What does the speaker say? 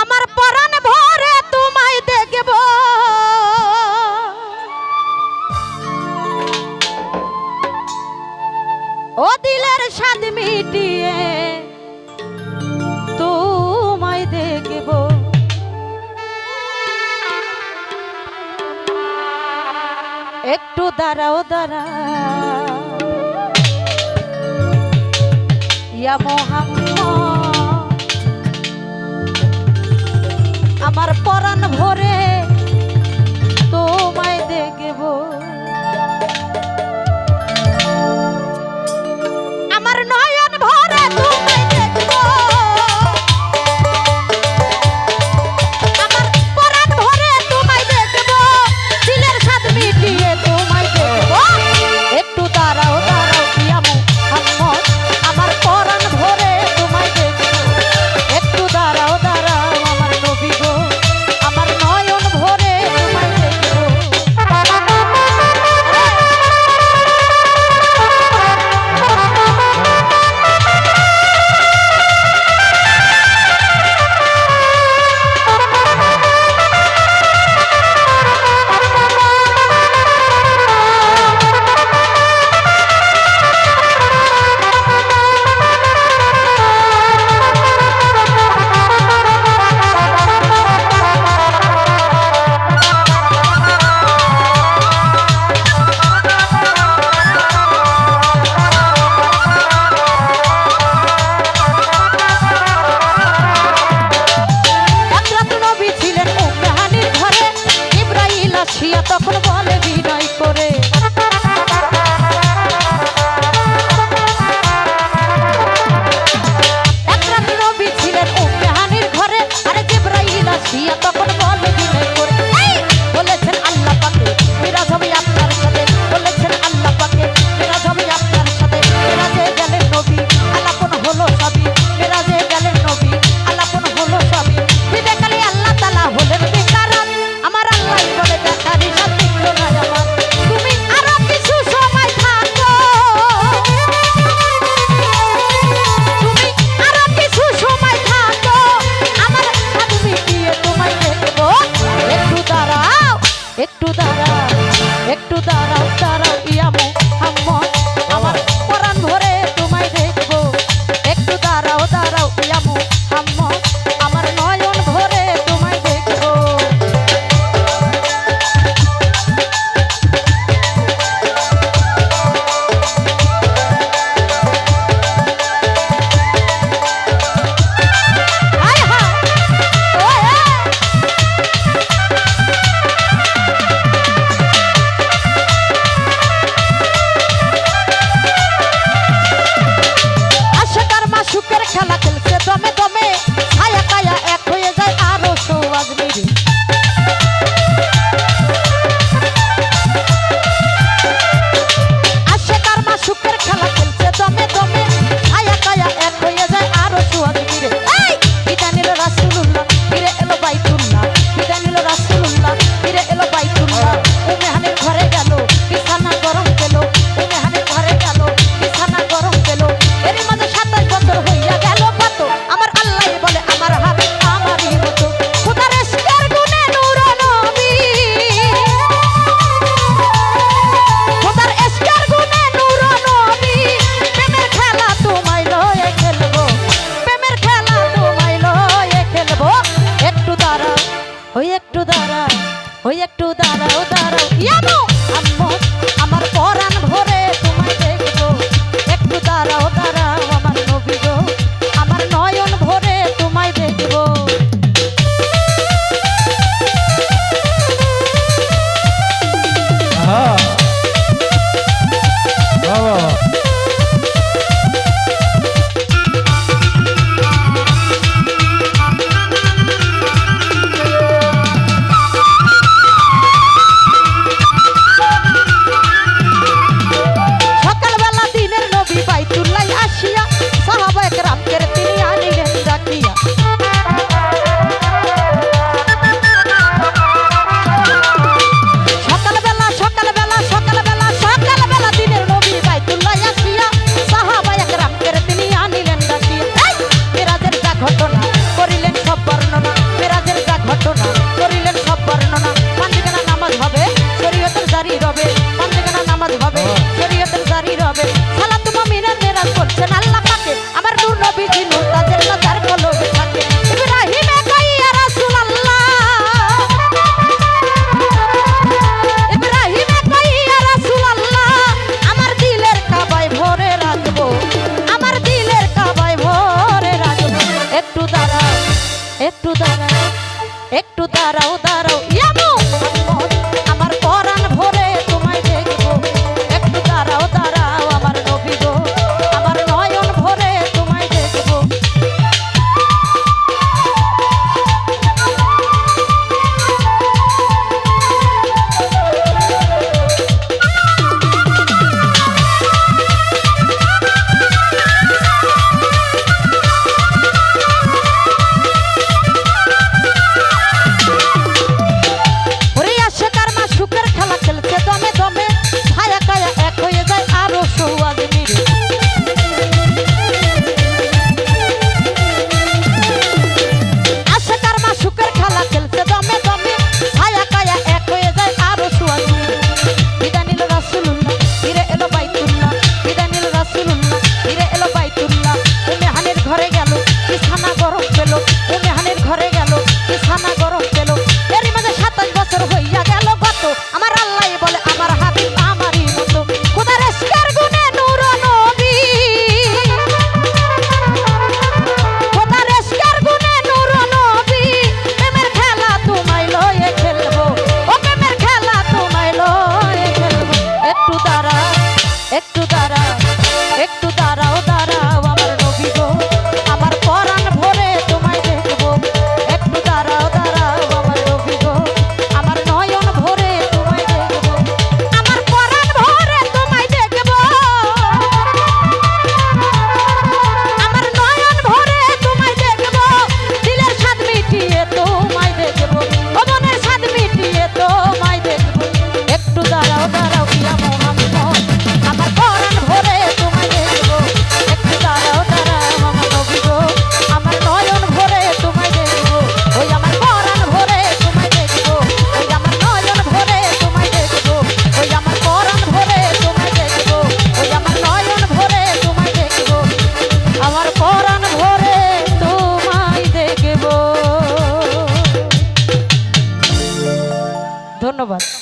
আমার পরাণ ভরে তোমায় দেখব। ও দিলের স্বাদ মিটিয়ে তোমায় দেখব। একটু দাঁড়াও দাঁড়া ইয়া মোহাম্মদ দাঁড়াও about